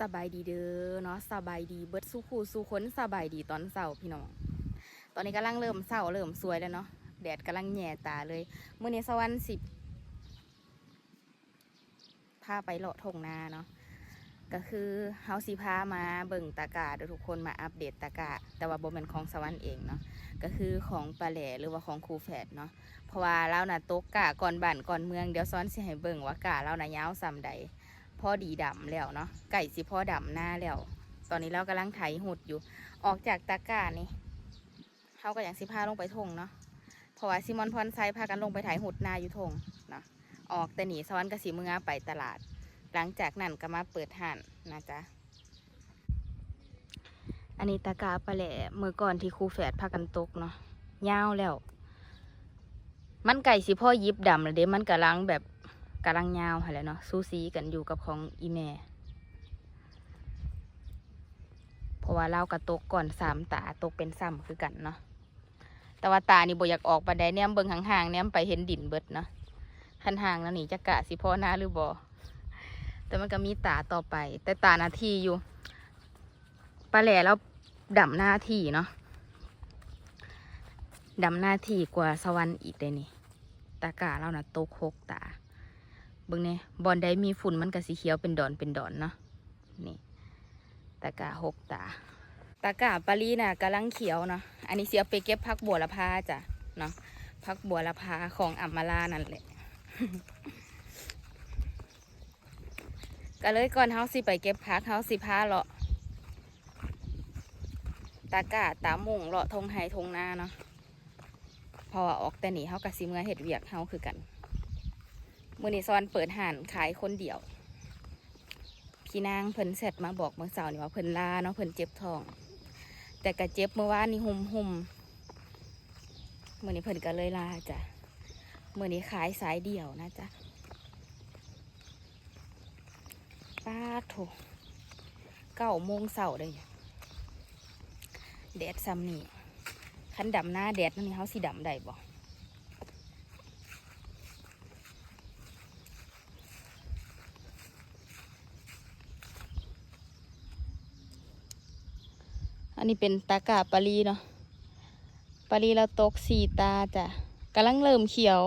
สบายดีเด้อเนาะสบายดีเบิดสู้คู่สู้คนสบายดีตอนเสาร์พี่น้อง ตอนนี้กำลังเริ่มเสาร์เริ่มสวยแล้วเนาะแดดกำลังแย่ตาเลยเมื้อนี้สวรรค์สิบพาไปเลาะทงนาเนาะก็คือเฮาสิพามาเบิ่งตากาดทุกคนมาอัปเดตตากาแต่ว่าบ่แม่นของสวรรค์เองเนาะก็คือของปลาแหล่หรือว่าของครูแฝดเนาะเพราะว่าเราน่ะตกกะก่อนบ้านก่อนเมืองเดี๋ยวซ้อนสิให้เบิ่งว่ากะเราน่ะยาวส่ำใด พอดีดำแล้วเนาะไก่สิพอดำหน้าแล้ว ตอนนี้เรากำลังไถหุดอยู่ ออกจากตะกร้านี่เขาก็อย่างสิพาลงไปทงเนาะเพราะว่าซิมอนพรไซพากันลงไปไถหุดหน้าอยู่ทงเนาะออกแต่หนีสวรรค์กสีมือไปตลาด หลังจากนั้นก็มาเปิดห่านนะจ๊ะอันนี้ตะกร้าปลาแหล่เมื่อก่อนที่ครูแฝดพากันตกเนาะยาวแล้ว มันไก่สิพ่อยิบดำแล้วเด้มันกำลังแบบ กำลังยาวหแหละเนาะซูซีกันอยู่กับของอีแม่เพราะว่าเรากระตกก่อนสามตาตกเป็นซ้ำคือกันเนาะแต่ว่าตานี่บ่อยากออกปานใดแนมเบิ่งห่างๆแนมไปเห็นดินเบิดเนาะคันห่างแล้วนี่จะกะสิพ่อหน้าหรือบ่แต่มันก็มีตาต่อไป แต่ตาหน้าที่อยู่ปลาแหล่แล้วดำหน้าที่เนาะดำหน้าที่กว่าสวรรค์อีกเลยนี่ ตากาเรานะ่ะตกหกตา เบิ่งเนี่ยบอลใดมีฝุ่นมันก็สีเขียวเป็นดอนเป็นดอนเนาะนี่ตากาหกตาตากาปารีน่ะกำลังเขียวเนาะอันนี้เสียไปเก็บพักบัวละพาจ้ะเนาะพักบัวละพาของอัมมาลานั่นแหละก็เลยก่อนเฮาสิไปเก็บพักเฮาสิพาเลาะตากาตามุงเลาะทงไฮทงนาเนาะพอออกแต่หนีเฮากะสิเมื่อเห็ดเวียกเฮาคือกัน มือนี้ซอนเปิดห่านขายคนเดียว พี่นางเพิ่นเสร็จมาบอกเมื่อเสาร์นี่ว่าเพิ่นลาเนาะเพิ่นเจ็บท้อง แต่กะเจ็บเมื่อวานนี่หุ่มหุ่มมือนี้เพิ่นก็เลยลาจ้ะมือนี้ขายสายเดี่ยวนะจ๊ะป้าโถเก้าโมงเสาร์เลยแดดซ้ำนี่คันดำหน้าแดดนั่นนี่เขาสิดำได้บอั นนี้เป็นตากาปารีเนาะปารีเราตกสี่ตาจ้ะกำลังเริ่มเขียว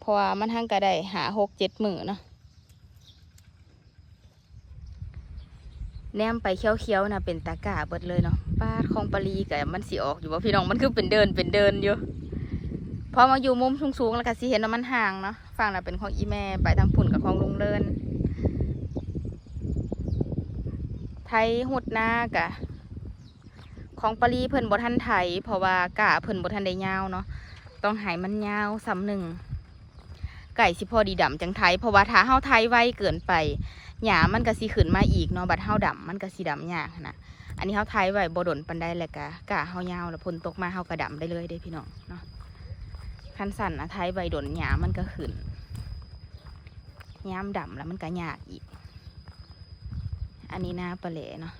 เพราะว่ามันทั้งกระได้หาหกเจ็ดหมือเนาะแนมไปเขียวๆนะเป็นตากาเบิดเลยเนาะป้าดของปารีกับมันสีออกอยู่ว่าพี่น้องมันคือเป็นเดินเป็นเดินอยู่พอมาอยู่มุมสูงๆแล้วก็สิเห็นว่ามันห่างเนาะฝั่งน่ะเป็นของอีแม่ไปทางฝุ่นกับของลุงเลิน ไทยหุดหน้ากะ ของปารีเพิ่นบทันไทยเพราะว่ากะเพิ่นบทันได้ยาวเนาะต้องหายมันยาวซ้ำหนึ่งไก่สิพอดีดำจังไทยเพราะว่าถ้าเฮาไทยไวเกินไปหญ้ามันก็สิขึ้นมาอีกเนาะบัดเฮาดำมันก็สิดำยากนะอันนี้เฮาไทยไวบ่ดนปานใดแหละกะกะเฮายาวแล้วฝนตกมาเฮาก็ดำได้เลยเด้พี่น้องเนาะคันสั่นนะไทยไวดนหญ้ามันก็ขึ้นยามดำแล้วมันก็ยากอีก อันนี้นาปลาเหล่เนาะ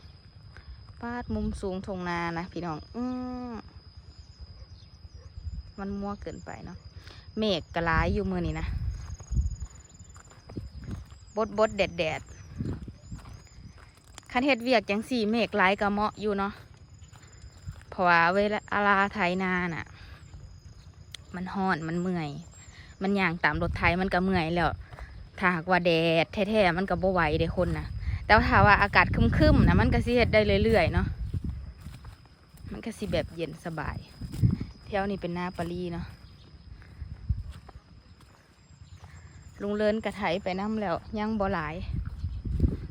ปาดมุมสูงทงนานะพี่น้อง อืมมันมั่วเกินไปเนาะ เมฆกระายอยู่มือนี่นะ บดบดแดดแดดคันเฮ็ดเวียกจังสี่เมฆหลายกระเหมาะอยู่เนาะ เพราะว่าเวลาอาลาไทยนาน่ะ มันห้อนมันเมื่อย มันย่างตามรถไทยมันก็เมื่อยแล้ว ถ้าหากว่าแดดแท้ๆมันก็บ่ไหวเด้คนน่ะ แต่ว่าถ้าว่าอากาศคึมๆนะมันก็สิเฮ็ดได้เรื่อยๆเนาะมันก็สิแบบเย็นสบายแถวนี้เป็นหน้าปารีเนาะลุงเลินกระไถไปน้ำแล้วยังบ่หลาย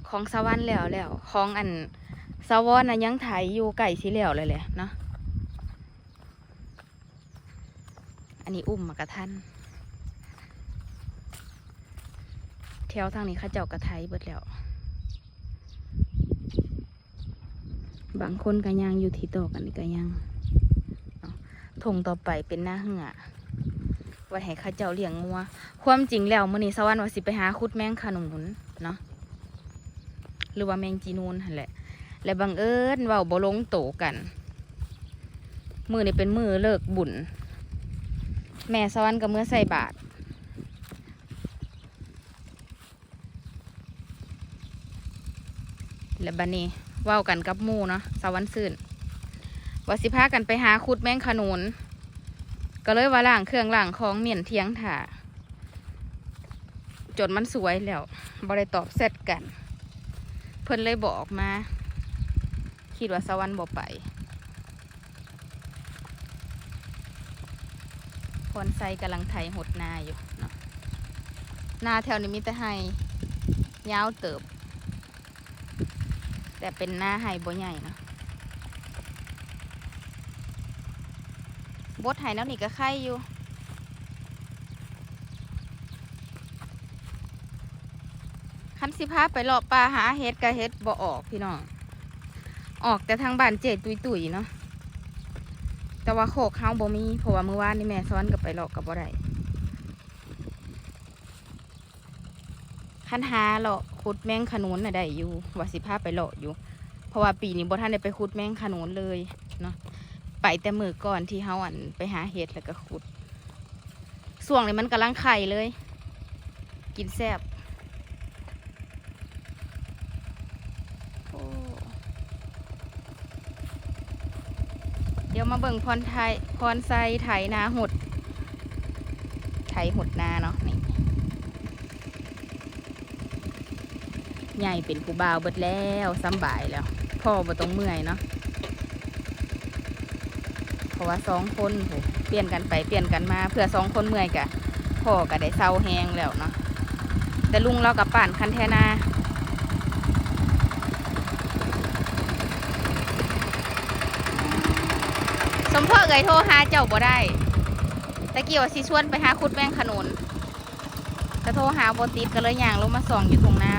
ของสวรรค์แล้วแล้วของอันสวรรค์นะยังไถอยู่ไก่สิแล้วเลยแหละเนาะอันนี้อุ้มมากระทันแถวทางนี้ข้าเจ้ากระไถเบิดแล้ว บางคนก็ยังอยู่ที่ตอกันก็ยังทงต่อไปเป็นหน้าเหือไว้ให้ข้าเจ้าเลี้ยงงัว ความจริงแล้วมื้อนี้สวรรค์ว่าสิไปหาคุดแมงขนุนเนาะหรือว่าแมงจีนูนหั่นแหละ และบังเอิญว้าบ่ลงโตกัน มือนี่เป็นมือเลิกบุญ แม่สวรรค์ก็เมื่อใส่บาตรและบันนี้ เว้ากันกับหมูเนาะสวรรค์ซื่นว่าสิพากันไปหาขุดแมงขนุน ก็เลยว่าล่างเครื่องล่างของเหมียนเทียงถ่าจนมันสวยแล้วบ่ได้ตอบเสร็จกัน เพิ่นเลยบอกมา คิดว่าสวรรค์บ่ไปพรไซกำลังไถหดนาอยู่เนาะนาแถวนี้มีแต่ไฮยาวเติบ แต่เป็นหน้าไฮบ่ใหญ่เนาะบดไห้แล้วนี่ก็ไข่อยู่คันสิพาไปเลาะป่าหาเห็ดกะเห็ดบ่ออกพี่น้อง ออกแต่ทางบ้านเจตุยตุยๆเนาะแต่ว่าโคกเฮาบ่มีเพราะว่าเมื้อวานนี่แม่ซ้อนกับไปเลาะกับบ่ได้ คันหาเลาะขุดแมงขนุนน่ะได้อยู่ว่าสิพาไปเลาะอยู่ เพราะว่าปีนี้บ่ทันได้ไปขุดแมงขนุนเลยเนาะไปแต่มือก่อนที่เฮาอันไปหาเห็ดแล้วก็ขุดส่วงนี้มันกำลังไข่เลย กินแซ่บเดี๋ยวมาเบิ่งพรไทยพรไซไถนาหด ไถหดนาเนาะนี่ ใหญ่เป็นผู้บ่าวเบิดแล้วสำบายแล้ว พ่อบ่ต้องเมื่อยเนาะเพราะว่าสองคนโหเปลี่ยนกันไปเปลี่ยนกันมา เพื่อสองคนเมื่อยกะพ่อก็ได้เศร้าแหงแล้วเนาะแต่ลุงเรากับป่านคันแทนาสมพ่อเอ่ยโทรหาเจ้าบ่ได้ตะกี้ว่าสิชวนไปหาคุดแมงขนุนแต่โทรหาบ่ติดก็เลยย่างลงมาส่องอยู่ตรงหน้า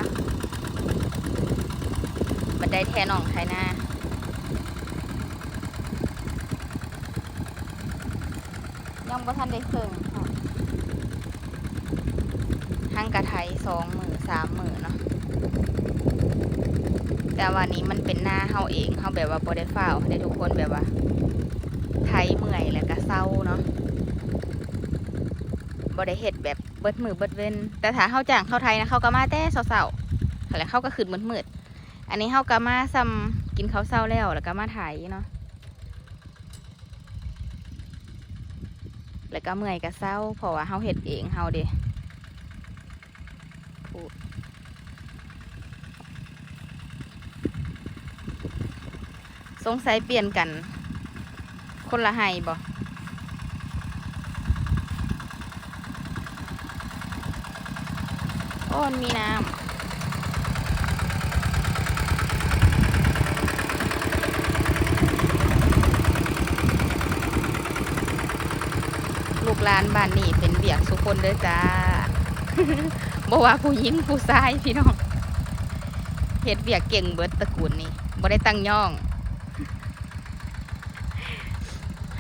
ได้แทนองไทยหน้ายังบ่ทันได้เครื่งค่ะทางกระไทยสองหมือสามหมือเนาะแต่วันนี้มันเป็นหน้าเฮาเองเฮาแบบว่าบ่ได้ฝ้าวให้ทุกคนแบบว่า ไทยเมื่อยแล้วก็เศร้าเนาะบ่ได้เฮ็ดแบบเบิดมือเบิดเว้นแต่ถ้าเฮาจ้างเข้าไทยนะเขาก็มาแต่เศร้าๆแล้วเขาก็ขึ้นมืดๆ อันนี้เฮาก็มาซ้ำกินข้าวเช้าแล้วแล้วก็มาไถเนาะแล้วก็เมื่อยก็เศร้าเพราะว่าเฮาเฮ็ดเองเฮาเด้สงสัยเปลี่ยนกัน คนละไห้บ่โอ้นมีน้ำ ลูกหลานบ้านนี้เป็นเบียกสุคนเด้อจ้าบ่ว่าผู้หญิงผู้ชายพี่น้องเฮ็ดเบียกเก่งเบิดตระกูลนี่บ่ได้ตั้งย่อง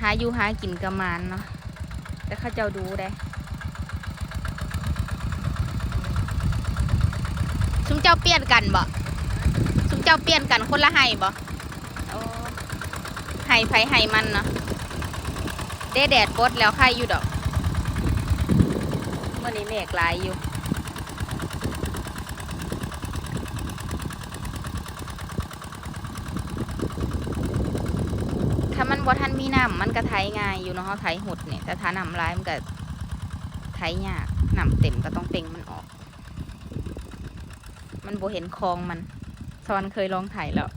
หาอยู่หากินกระมานเนาะแต่ข้าเจ้าดูได้ซุมเจ้าเปลี่ยนกันบ่ซุมเจ้าเปลี่ยนกันคนละไห้บ่ไห้ไผไห้มันเนาะได้แดดบดแล้วไข่อยู่ดอก มื่อนี้เมฆหลายอยู่ถ้ามันบ่ทันมีน้ำมันก็ไถง่ายอยู่เนาะเขาไถหดเนี่ยแต่ถ้าน้ำร้ายมันก็ไถยากน้ำเต็มก็ต้องเต็งมันออก มันบ่เห็นคลองมันสวรรค์เคยลองไถแล้ว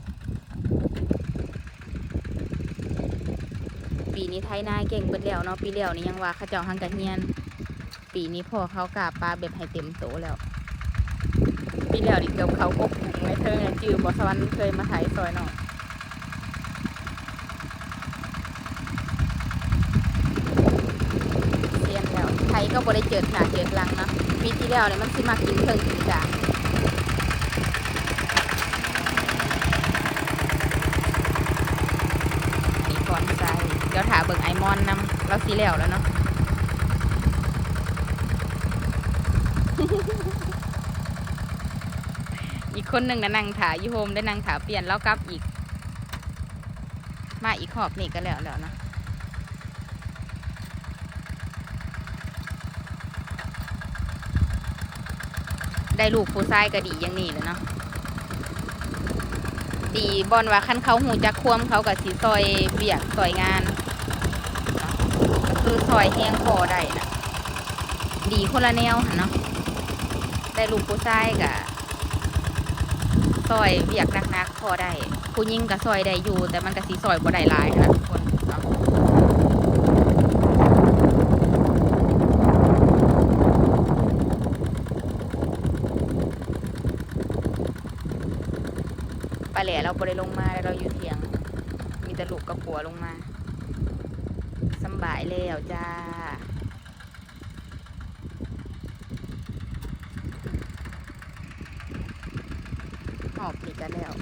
ปีนี้ไถนาเก่งเบิดแล้วเนาะปีแล้วนี่ยังว่าขาเจ้าหังกะเฮียน ปีนี้พ่อเขากาปลาแบบให้เต็มโตแล้ว ปีแล้วนี่เกือบเขากบหุงไว้เธอเนี่ยจือบ่สวรรค์เคยมาไถซอยเนาะเรียนแล้วไทยก็บริเจิดหนาเจิดลังเนาะปีที่แล้วเนี่ยมันสิมากินเพิ่งกินกาอีกก่อนใจเดี๋ยวถาเบิ่งไอมอนนำเราสีแล้วแล้วเนาะ อีกคนหนึ่งนะนั่งถายู่โฮมได้นั่งถาเปลี่ยนแล้วกลับอีก มาอีกหอบนี่ก็แล้วแล้วนะได้ลูกผู้ชายก็ดีอย่างนี้เลยเนาะดีบอนว่าคันเขาหูจักควมเขากับสีซอยเบียกซอยงาน คือซอยแห้งพอได้นะดีคนละแนวหั่นเนาะ ได้ลูกผู้ชายกับซอยเบียกนักๆพอได้ผู้หญิงกับซอยได้อยู่ แต่มันกับสีซอยบ่ได้หลายนะทุกคนเนาะปลาแหล่เราบ่ได้ลงมาแล้วเราอยู่เถียง มีแต่ลูกกับผัวลงมาสบายแล้วจ้า หอบนี่กันแล้ว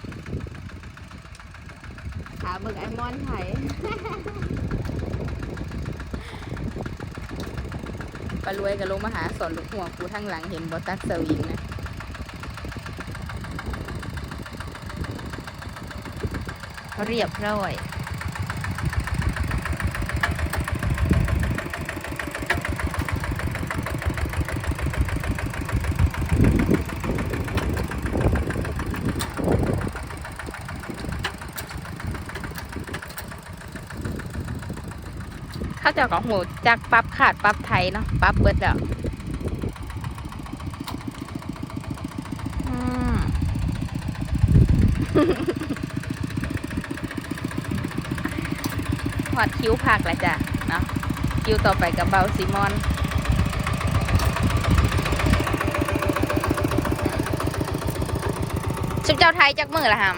ขาเบิกไอนไถ ปลารวยกับลงมาหาสอนลูกหัวกูทั้งหลังเห็นบอตักเซอร์วิงนะเรียบร้อย เขาเจะของหูจากปรับขาดปรับไทยเนาะปรับเบิดแล้วอืมหอดคิ้วผักแหล้วจ้ะเนาะคิ้วต่อไปกับเบาซิมอนชุดเจ้าไทยจักมือละฮาม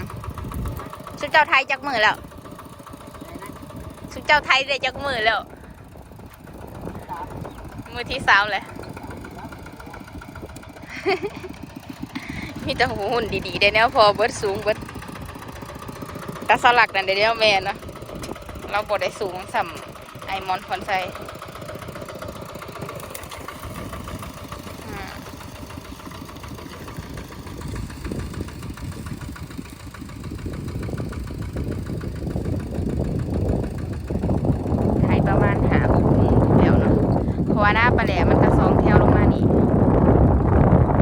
ชุดเจ้าไทยจักมือแล้วชุดเจ้าไทยได้จักมือแล้ว มือที่สามเลยมีแต่หูหุ่นดีๆได้แนวพอเบิดสูงเบิดกระสลักนั่นได้แนวแม่นะเราบดได้สูงสัมไอมอนคอนไซอืมไทยประมาณหาหกโมงเดี๋ยวเนาะเพราะว่าหน้าปลาแหลมันก็สองแถวลงมานี่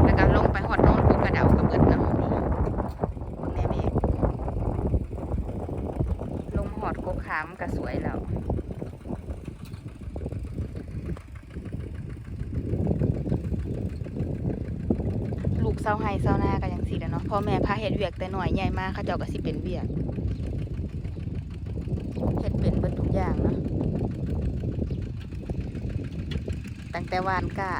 แล้วก็ลงไปหอดโนนกูกระเดากระเบิดเนาะนี่คนแม่เมฆลงหอดกกขามก็สวยแล้ว ลูกเศร้าไห้เศร้าหน้ากันยังสิแหล้วเนาะ พ่อแม่พาเฮ็ดเวียกแต่หน่อยใหญ่มากเขาเจ้าก็สิเป็นเวียกเฮ็ดเป็นเบิดทุกอย่างเนาะตั้งแต่วานก้า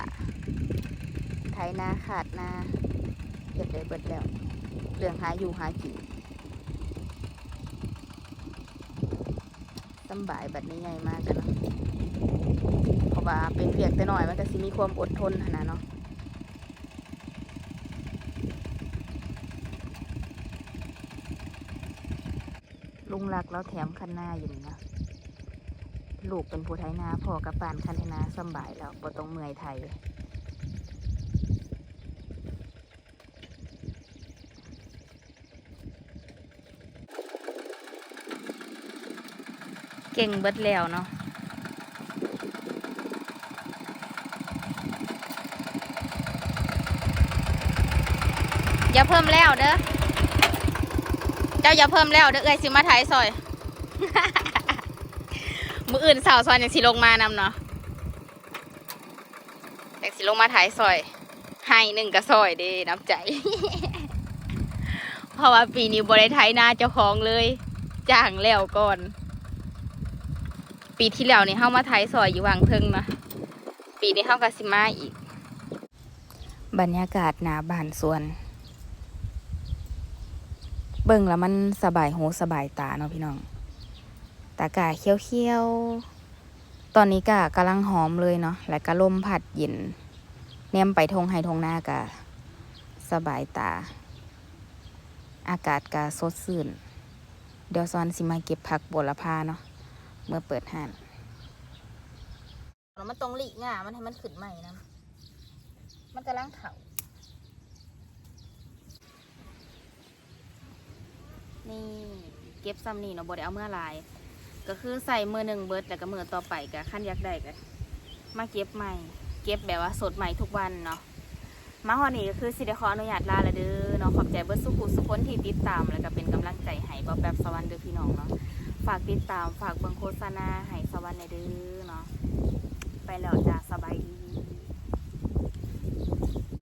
ไถนาขาดนาเก็บได้เบิดแล้วเรื่องหาอยู่หากินสบายบัดนี้ใหญ่มากกันเนาะเพราะว่าเป็นเวียกแต่หน้อยมันก็สิมีความอดทนหั้นนะเนาะ ลุงรักแล้วแถมคันหน้าอยู่นี่นะลูกเป็นผู้ไถนาพ่อกับปานคันนาสบายแล้วบ่ต้องเมื่อยไทยเก่งเบิดแล้วเนาะอย่าเพิ่มแล้วเด้อ จ้าอย่าเพิ่มแล้วเด้อเอ้ยสิมาถ่ายซอย มืออื่นสาวซอยยังสิลงมานำเนาะอยากสิลงมาถ่ายซอย ให้หนึ่งกระซอยเด้น้ำใจ เพราะว่าปีนี้บริไทยนาเจ้าของเลยจ้างแล้วก่อน ปีที่แล้วนี่เข้ามาไทยซอยอยู่วังเทิงนะปีนี้เข้ากับสิมาอีก บรรยากาศหนาบานสวน เบิ่งแล้วมันสบายหูสบายตาเนาะพี่น้องตากาเขียวๆ ตอนนี้กะกำลังหอมเลยเนาะและก็ลมพัดเย็นแนมไปทงไฮทงหน้ากะสบายตา อากาศกะสดชื่น เดี๋ยวซอนสิมาเก็บผักบัวละพาเนาะเมื่อเปิดห้านมันตรงหลีง่ามันให้มันขึ้นใหม่นะ มันกำลังเถา นี่เก็บซ้ำนี่เนาะบ่ได้เอาเมื่อหลาย ก็คือใส่มือหนึ่งเบิร์ดแล้วก็มือต่อไปก็ขั้นยากได้ก็มาเก็บใหม่ เก็บแบบว่าสดใหม่ทุกวันเนาะมาฮอนี้ก็คือสิได้ขออนุญาตลาละเด้อเนาะขอบใจเบิร์ดสุขุสุขคนที่ติดตาม แล้วก็เป็นกำลังใจให้บ่แบบสวรรค์เด้อพี่น้องเนาะฝากติดตามฝากเบิ่งโฆษณาให้สวรรค์ในเด้อเนาะไปแล้วจ้าสบายดี